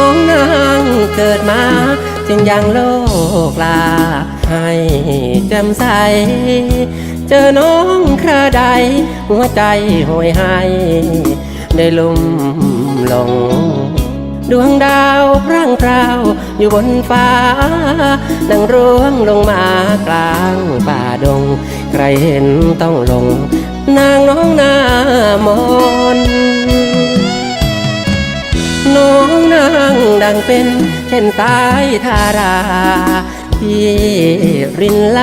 องนางเกิดมาจึงยังโลกลา ให้แจ่มใส เจอน้องคราใด หัวใจห่วยให้ได้ลุ่มหลง ดวงดาวพร่างพราวอยู่บนฟ้า ดังร่วงลงมากลางป่าดง ใครเห็นต้องหลง นางน้องหน้ามนน้างเป็นเช่นสายทาราที่รินไหล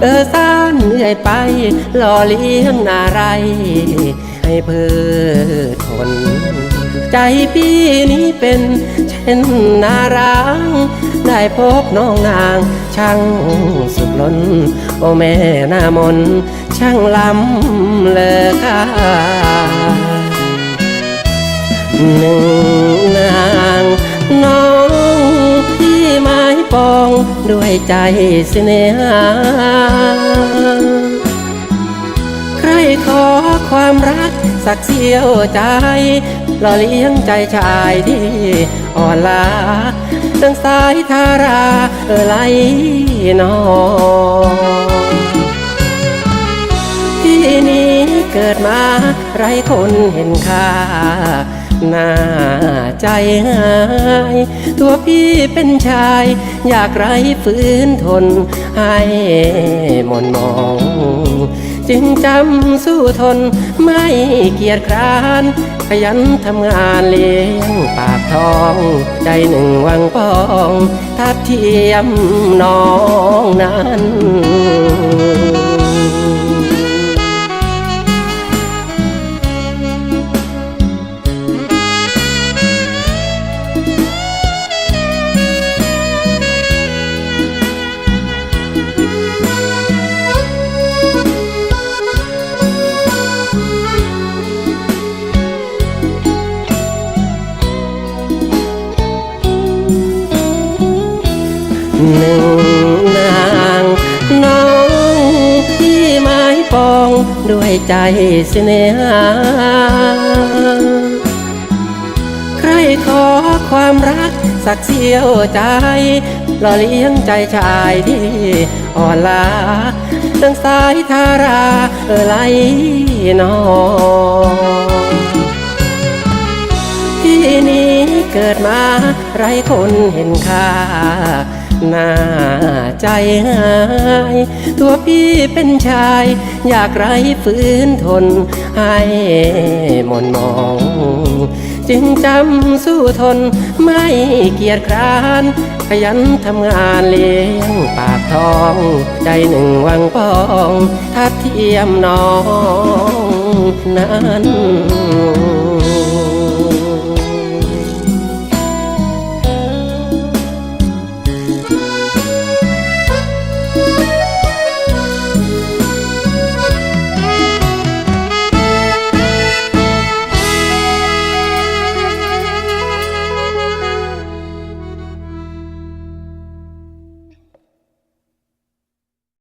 เออซ่านเอื่อยไปหล่อเลี้ยงนาไร ให้เพื่อทน ใจพี่นี้เป็นเช่นนาร้างได้พบน้องนางช่างสุดล้น โอแม่หน้ามนช่างล้ำเลอค่าหนึ่ง ปองด้วยใจเสน่หา ใครขอความรักสักเสี้ยวใจหล่อเลี้ยงใจชายที่อ่อนล้าดังสายทาราเอไหลนองที่นี้เกิดมาไรคนเห็นค่า หน้าใจหาย ตัวพี่เป็นชาย อยากไรฝืนทนให้หมนมอง จึงจำสู้ทนไม่เกียจคร้าน ขยันทำงานเลี้ยงปากท้อง ใจหนึ่งวังปองทัดเทียมน้องนั้น หนึ่งนางน้องพี่ไม้ปองด้วยใจเสน่หา ใครขอความรักสักเสียวใจหล่อเลี้ยงใจชายที่อ่อนล้าดังสายทาราเอไหลนองที่นี้เกิดมาไรคนเห็นค่า หน้าใจหาย ตัวพี่เป็นชาย อยากไรฝืนทน ให้หมนมอง จึงจำสู้ทนไม่เกียจคร้าน ขยันทำงานเลี้ยงปากท้อง ใจหนึ่งวังปองทัดเทียมน้องนั้น